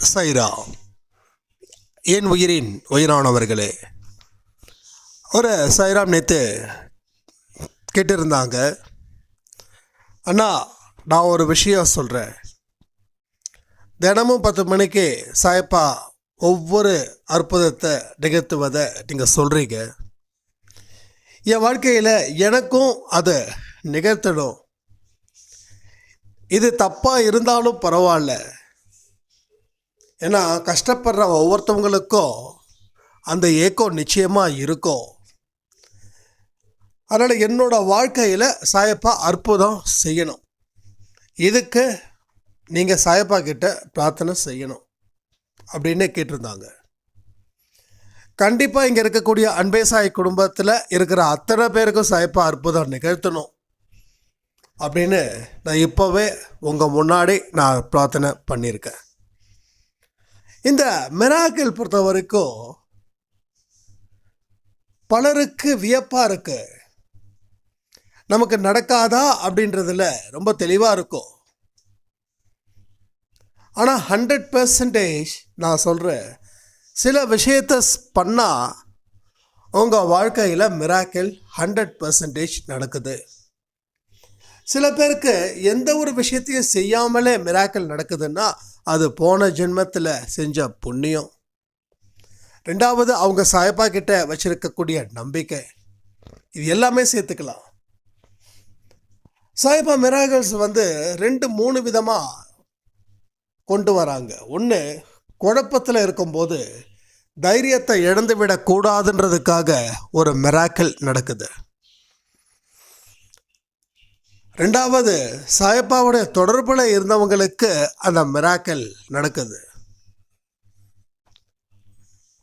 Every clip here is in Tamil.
சைரா. என் உயிரின் உயிரானவர்களே ஒரு சைராம் நேற்று கேட்டிருந்தாங்க. அண்ணா நான் ஒரு விஷயம் சொல்கிறேன் தினமும் பத்து மணிக்கு சாயப்பா ஒவ்வொரு அற்புதத்தை நிகழ்த்துவதை நீங்கள் சொல்கிறீங்க என் வாழ்க்கையில் எனக்கும் அதை நிகழ்த்தணும். இது தப்பாக இருந்தாலும் பரவாயில்ல. ஏன்னா கஷ்டப்படுற ஒவ்வொருத்தவங்களுக்கும் அந்த ஏக்கம் நிச்சயமாக இருக்கும் அதனால் என்னோடய வாழ்க்கையில் சாயப்பா அற்புதம் செய்யணும். இதுக்கு நீங்கள் சாயப்பா கிட்ட பிரார்த்தனை செய்யணும். அப்படின்னு கேட்டிருந்தாங்க. கண்டிப்பாக இங்கே இருக்கக்கூடிய அன்பே சாய் குடும்பத்தில் இருக்கிற அத்தனை பேருக்கும் சாயப்பா அற்புதம் நிகழ்த்தணும். அப்படின்னு நான் இப்போவே உங்கள் முன்னாடி நான் பிரார்த்தனை பண்ணியிருக்கேன். இந்த மெராக்கிள் பொறுத்த வரைக்கும் பலருக்கு வியப்பாக இருக்கு. நமக்கு நடக்காதா அப்படின்றதுல ரொம்ப தெளிவாக இருக்கும். ஆனால் ஹண்ட்ரட் பர்சன்டேஜ் நான் சொல்கிறேன் சில விஷயத்த பண்ணால் உங்கள் வாழ்க்கையில் மிராக்கிள் ஹண்ட்ரட் பர்சன்டேஜ் நடக்குது. சில பேருக்கு எந்த ஒரு விஷயத்தையும் செய்யாமலே மிராக்கள் நடக்குதுன்னா அது போன ஜென்மத்தில் செஞ்ச புண்ணியம். ரெண்டாவது அவங்க சாயப்பா கிட்ட வச்சிருக்கக்கூடிய நம்பிக்கை. இது எல்லாமே சேர்த்துக்கலாம். சாயப்பா மிராகல்ஸ் வந்து ரெண்டு மூணு விதமாக கொண்டு வராங்க. ஒன்று குழப்பத்தில் இருக்கும்போது தைரியத்தை இழந்து விடக்கூடாதுன்றதுக்காக ஒரு மிராக்கல் நடக்குது. ரெண்டாவது சாயப்பாவுடைய தொடர்பில் இருந்தவங்களுக்கு அந்த மிராக்கல் நடக்குது.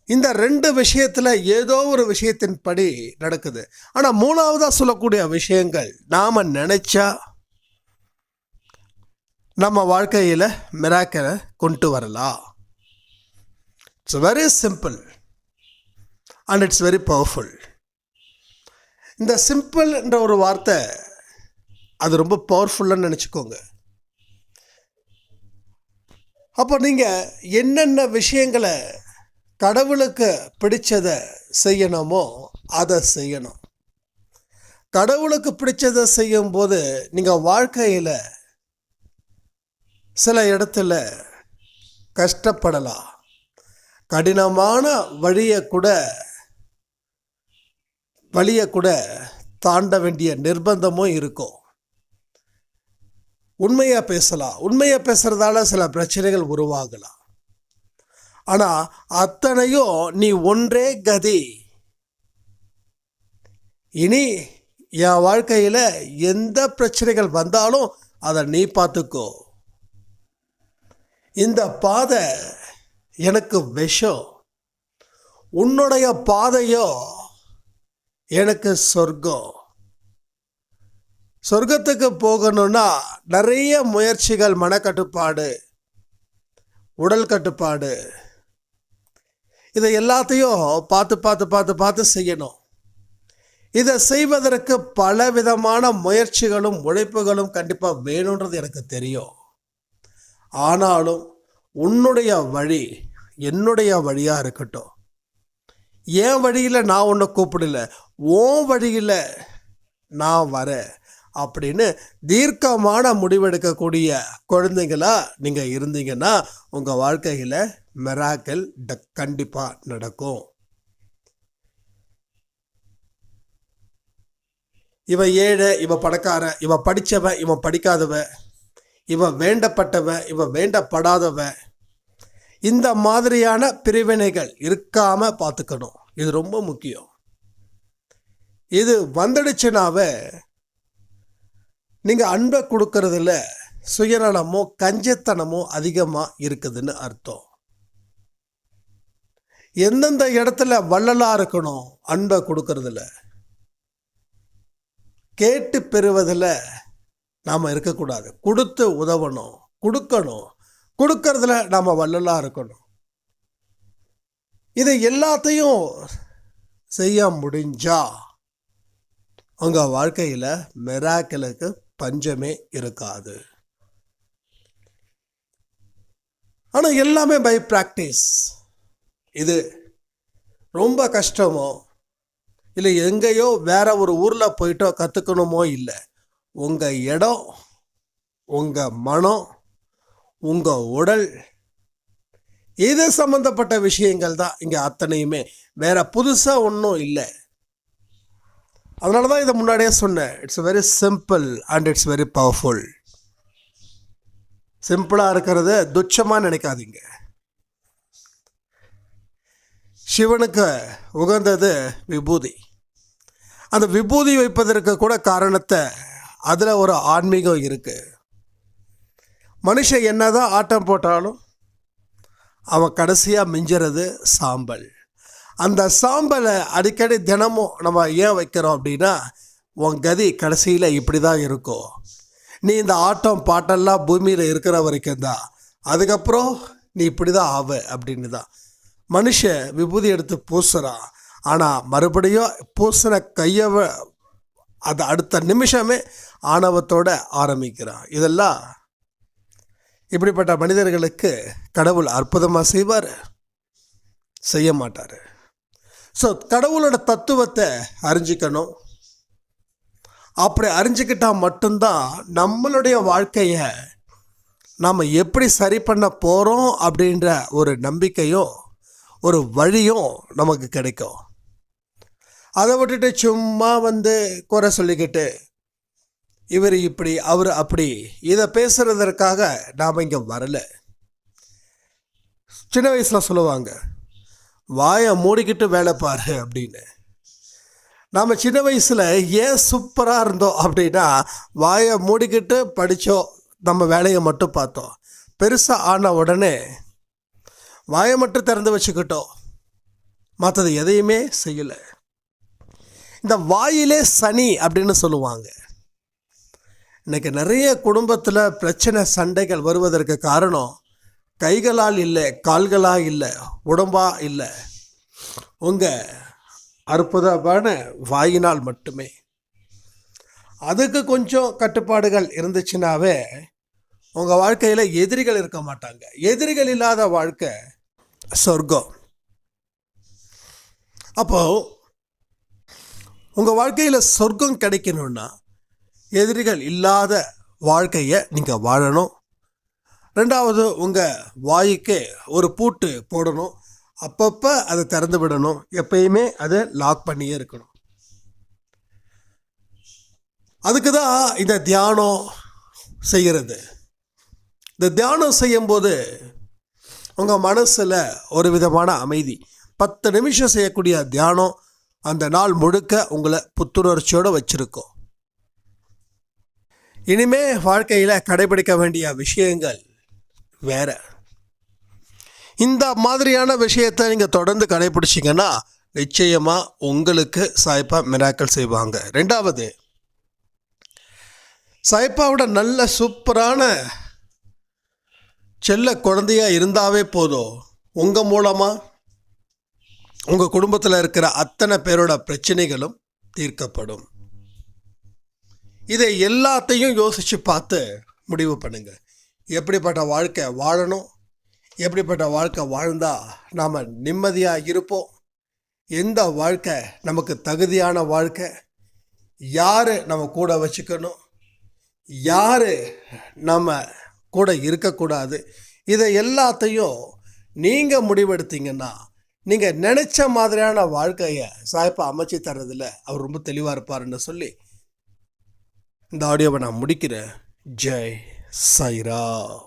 இந்த ரெண்டு விஷயத்தில் ஏதோ ஒரு விஷயத்தின் படி நடக்குது. ஆனால் மூணாவதாக சொல்லக்கூடிய விஷயங்கள் நாம் நினச்சா நம்ம வாழ்க்கையில் மிராக்கலை கொண்டு வரலாம். It's very simple and it's very powerful இந்த சிம்பிள்ன்ற ஒரு வார்த்தை அது ரொம்ப பவர்ஃபுல்லாக நினச்சிக்கோங்க. அப்போ நீங்கள் என்னென்ன விஷயங்களை கடவுளுக்கு பிடிச்சதை செய்யணுமோ அதை செய்யணும். கடவுளுக்கு பிடிச்சதை செய்யும்போது நீங்கள் வாழ்க்கையில் சில இடத்துல கஷ்டப்படலாம். கடினமான வழியை கூட வழியை கூட தாண்ட வேண்டிய நிர்பந்தமும் இருக்கும். உண்மையாக பேசலாம். உண்மையாக பேசுகிறதால சில பிரச்சனைகள் உருவாகலாம். ஆனால் அத்தனையும் நீ ஒன்றே கதி. இனி என் வாழ்க்கையில் எந்த பிரச்சனைகள் வந்தாலும் அதை நீ பார்த்துக்கோ. இந்த பாதை எனக்கு விஷம். உன்னுடைய பாதையோ எனக்கு சொர்க்கம். சொர்க்கத்துக்கு போகணும்னா நிறைய முயற்சிகள் மனக்கட்டுப்பாடு உடல் கட்டுப்பாடு. இதை எல்லாத்தையும் பார்த்து பார்த்து பார்த்து பார்த்து செய்யணும். இதை செய்வதற்கு பல விதமான முயற்சிகளும் உழைப்புகளும் கண்டிப்பாக வேணுன்றது எனக்கு தெரியும். ஆனாலும் உன்னுடைய வழி என்னுடைய வழியாக இருக்கட்டும். என் வழியில் நான் உன்னை கூப்பிடல. உன் வழியில் நான் வரேன். அப்படின்னு தீர்க்கமான முடிவெடுக்கக்கூடிய குழந்தைங்களா நீங்கள் இருந்தீங்கன்னா உங்கள் வாழ்க்கையில் மெராக்கல் ட கண்டிப்பாக நடக்கும். இவன் ஏழை இவன் பணக்காரன் இவன் படித்தவன் இவன் படிக்காதவன் இவன் வேண்டப்பட்டவன் இவன் வேண்டப்படாதவன் இந்த மாதிரியான பிரிவினைகள் இருக்காம பார்த்துக்கணும். இது ரொம்ப முக்கியம். இது வந்துடுச்சுனாவே நீங்கள் அன்பை கொடுக்கறதுல சுயநலமோ கஞ்சத்தனமோ அதிகமாக இருக்குதுன்னு அர்த்தம். எந்தெந்த இடத்துல வள்ளலாக இருக்கணும் அன்பை கொடுக்கறதுல? கேட்டு பெறுவதில் நாம் இருக்கக்கூடாது. கொடுத்து உதவணும் கொடுக்கணும். கொடுக்கறதுல நாம் வள்ளலாக இருக்கணும். இதை எல்லாத்தையும் செய்ய முடிஞ்சா உங்கள் வாழ்க்கையில் மெராக்கலுக்கு பஞ்சமே இருக்காது. ஆனால் எல்லாமே பை ப்ராக்டிஸ் இது ரொம்ப கஷ்டமோ? இல்லை எங்கேயோ வேற ஒரு ஊரில் போயிட்டோ கற்றுக்கணுமோ இல்லை. உங்கள் இடம் உங்கள் மனம் உங்கள் உடல் இது சம்மந்தப்பட்ட விஷயங்கள் தான் இங்கே அத்தனையுமே. வேற புதுசாக ஒன்றும் இல்லை. அதனால தான் இதை முன்னாடியே சொன்னேன். It's very simple and it's very powerful சிம்பிளாக இருக்கிறத துச்சமாக நினைக்காதீங்க. சிவனுக்கு உகந்தது விபூதி. அந்த விபூதி வைப்பதற்கு கூட காரணத்தை அதில் ஒரு ஆன்மீகம் இருக்குது மனுஷன் என்ன தான் ஆட்டம் போட்டாலும் அவன் கடைசியாக மிஞ்சுறது சாம்பல். அந்த சாம்பலை அடிக்கடி தினமும் நம்ம ஏன் வைக்கிறோம் அப்படின்னா உன் கதி கடைசியில் இப்படி தான் இருக்கும். நீ இந்த ஆட்டம் பாட்டெல்லாம் பூமியில் இருக்கிற வரைக்கும் தான். அதுக்கப்புறம் நீ இப்படி தான் ஆவ அப்படின்னு தான். மனுஷன் விபூதி எடுத்து பூசுகிறான் ஆனால் மறுபடியும் பூசின கையை அது அடுத்த நிமிஷமே ஆணவத்தோட ஆரம்பிக்கிறான். இதெல்லாம் இப்படிப்பட்ட மனிதர்களுக்கு கடவுள் அற்புதமாக செய்வார். செய்ய மாட்டார். ஸோ கடவுளோட தத்துவத்தை அறிஞ்சிக்கணும். அப்படி அறிஞ்சிக்கிட்டா மட்டும்தான் நம்மளுடைய வாழ்க்கையை நாம் எப்படி சரி பண்ண போகிறோம் அப்படின்ற ஒரு நம்பிக்கையும் ஒரு வழியும் நமக்கு கிடைக்கும். அதை விட்டுட்டு சும்மா வந்து குறை சொல்லிக்கிட்டு இவர் இப்படி அவர் அப்படி இதை பேசுகிறதற்காக நாம் இங்கே வரலை. சின்ன வயசில் சொல்லுவாங்க வாயை மூடிக்கிட்டு வேலை பாரு அப்படின்னு. நாம் சின்ன வயசில் ஏன் சூப்பராக இருந்தோம் அப்படின்னா வாயை மூடிக்கிட்டு படித்தோம் நம்ம வேலையை மட்டும் பார்த்தோம். பெருசாக ஆன உடனே வாயை மட்டும் திறந்து வச்சுக்கிட்டோம். மற்றது எதையுமே செய்யலை. இந்த வாயிலே சனி அப்படின்னு சொல்லுவாங்க. இன்னைக்கு நிறைய குடும்பத்தில் பிரச்சனை சண்டைகள் வருவதற்கு காரணம் கைகளால் இல்லை கால்களாக இல்லை உடம்பா இல்லை. உங்கள் அற்புதமான வாயினால் மட்டுமே. அதுக்கு கொஞ்சம் கட்டுப்பாடுகள் இருந்துச்சுனாவே உங்கள் வாழ்க்கையில் எதிரிகள் இருக்க மாட்டாங்க. எதிரிகள் இல்லாத வாழ்க்கை சொர்க்கம். அப்போ உங்கள் வாழ்க்கையில் சொர்க்கம் கிடைக்கணும்னா எதிரிகள் இல்லாத வாழ்க்கையை நீங்கள் வாழணும். ரெண்டாவது உங்கள் வாய்க்கு ஒரு பூட்டு போடணும். அப்பப்போ அதை திறந்து விடணும். எப்பயுமே அதை லாக் பண்ணியே இருக்கணும். அதுக்கு தான் இந்த தியானம் செய்கிறது இந்த தியானம் செய்யும்போது உங்கள் மனசில் ஒரு விதமான அமைதி. பத்து நிமிஷம் செய்யக்கூடிய தியானம் அந்த நாள் முழுக்க உங்களை புத்துணர்ச்சியோடு வச்சுருக்கோம். இனிமே வாழ்க்கையில் கடைபிடிக்க வேண்டிய விஷயங்கள் வேற. இந்த மாதிரியான விஷயத்தை நீங்கள் தொடர்ந்து கடைபிடிச்சிங்கன்னா நிச்சயமாக உங்களுக்கு சாய்ப்பா மிராக்கள் செய்வாங்க. ரெண்டாவது சாய்ப்பாவோட நல்ல சூப்பரான செல்ல குழந்தையாக இருந்தாவே போதும். உங்கள் மூலமாக உங்கள் குடும்பத்தில் இருக்கிற அத்தனை பேரோட பிரச்சனைகளும் தீர்க்கப்படும். இதை எல்லாத்தையும் யோசித்து பார்த்து முடிவு பண்ணுங்கள் எப்படிப்பட்ட வாழ்க்கை வாழணும்? எப்படிப்பட்ட வாழ்க்கை வாழ்ந்தால் நாம் நிம்மதியாக இருப்போம்? எந்த வாழ்க்கை நமக்கு தகுதியான வாழ்க்கை? யார் நம்ம கூட வச்சுக்கணும்? யார் நம்ம கூட இருக்கக்கூடாது? இதை எல்லாத்தையும் நீங்கள் முடிவெடுத்தீங்கன்னா நீங்கள் நினச்ச மாதிரியான வாழ்க்கையை சாய்ப்பா அமைச்சு தர்றதில் அவர் ரொம்ப தெளிவாக இருப்பாருன்னு சொல்லி இந்த ஆடியோவை நான் முடிக்கிறேன். ஜெய் サイラー。